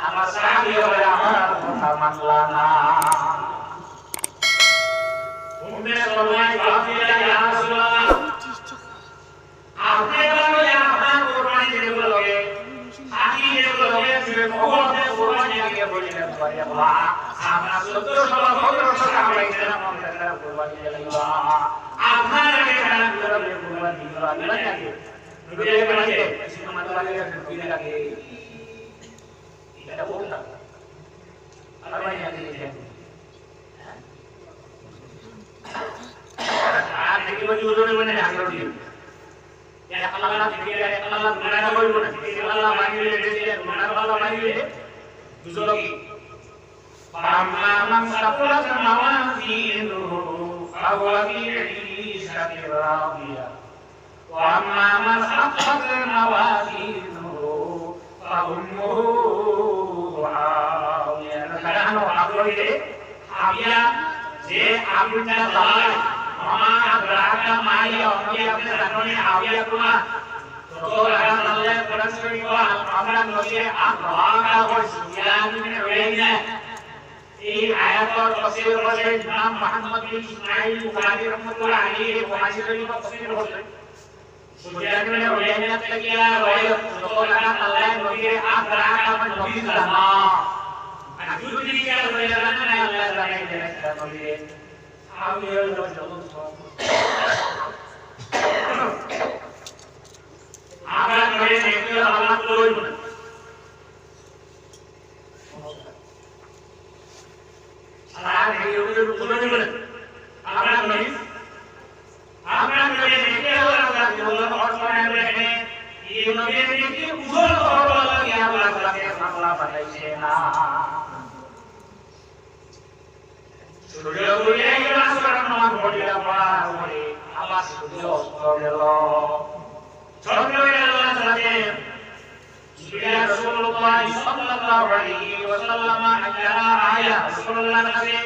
আমার স্বামী আমার কথা মানলা না ইয়া Duduknya memang itu, lagi tidak. Apa yang mana yang? Ya وأما من خفت موازينه فأمه হাবিয়া কারণ হাবিয়া হাবিয়া যে হাবিয়া দাঁড়ায় মামা আগ্রাহা মাইয়া অনবি আপনি জানেন হাবিয়া তোমা তো লাগা তাহলে কোরআন শরীফ আমরা নদী আগ্রাহা হইছে ইয়ামিন রইনা এই আয়াতর তফসির হলে ইমাম মুহাম্মদ বিন ইসমাঈল বুখারী রাহমাতুল্লাহ আলাইহি বুখারী শরীফ তফসির सूर्याग्रह वैजनत किया वैय तोला अल्लाह नबी आग्रह का मन नबी सहा अजुदी क्या वैजनत ना अल्लाह जाने जैसे नबी आप ये लोग जल्द सो आग्रह करे देखते अल्लाह तो ही मन सारा है ये लोग तुम्हें मन आग्रह এই নবী দেখি উজল করব লাগে আল্লাহ তাকে বাংলা বানাইছে না সূর্য উঠে গেল নামাজ পড়িলা পার করে আবার সূর্য অস্ত গেল চন্দ্র আল্লাহ সাথে ইয়া রাসূলুল্লাহ সাল্লাল্লাহু আলাইহি ওয়াসাল্লাম আল্লাহ আয়া রাসূলুল্লাহ কাছে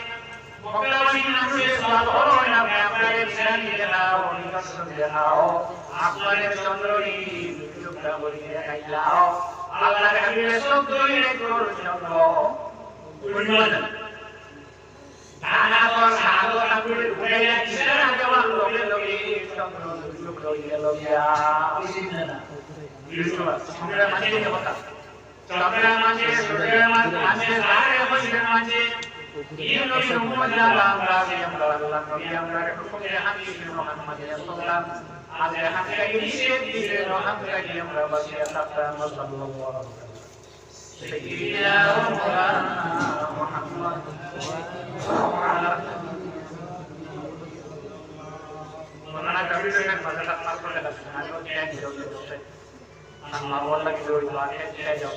মক্কাবাসী নামে সওয়াল করো না আপনাদের ছেড়ে দিয়ে দাও নিকষ্ট দিয়ে দাও আপনাদের চন্দ্রই বিদ্যুৎটা বলিয়ে দেখাইলাও আল্লাহ হাবিবের শব্দই তোর চন্দ্র ধন্যবাদ নানা পর সাগর ঠাকুরের ঘুরে যাচ্ছে আগে আমার লোকে লোকে, চন্দ্র Yunus Muhammad dalam dari dalam rumah Muhammad dalam rumah Allah. Muhammad Allah Allah jauh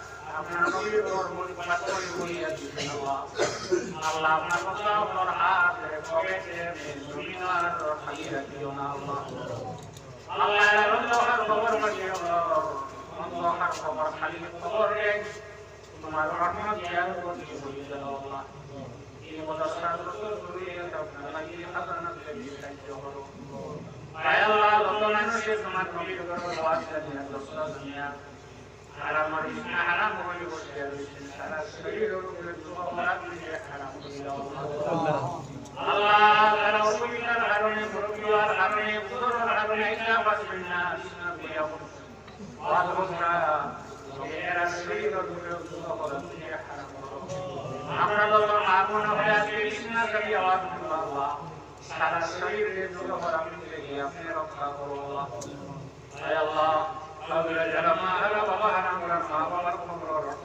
আপনার নবীর উপর মুসলমান করে হইয়াছিল আল্লাহ আপনার কথা আপনার হাত কবে জমিন আর খাইয়া দিও না আল্লাহ আল্লাহ রঞ্জহার খবর মাঝে রঞ্জহার খবর খালি খবর এক তোমার রহমত জ্ঞান করে হয়ে যাও আল্লাহ এই কথা সারা রসুল করে আপনার লাগিয়ে খাতানা দিলে বিস্তারিত করো আয় আল্লাহ যত মানুষের তোমার নবীর উপর বাদ দিয়ে রসুল দুনিয়া আমরা বলব আগুন হয়ে সারা শরীরে দুর্গ করা আপনি রক্ষা করো আল্লাহ আল্লাহ Alhamdulillah, Allah jalla ma'ala wa ma'ana murah ma'ala wa ma'ala murah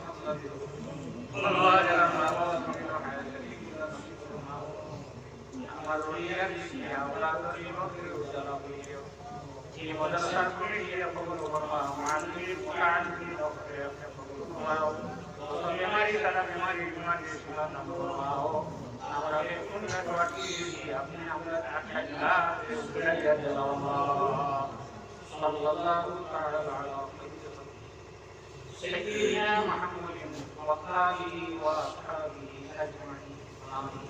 صلى الله تعالى على خير سيدنا محمد وآله وأصحابه أجمعين. آمين.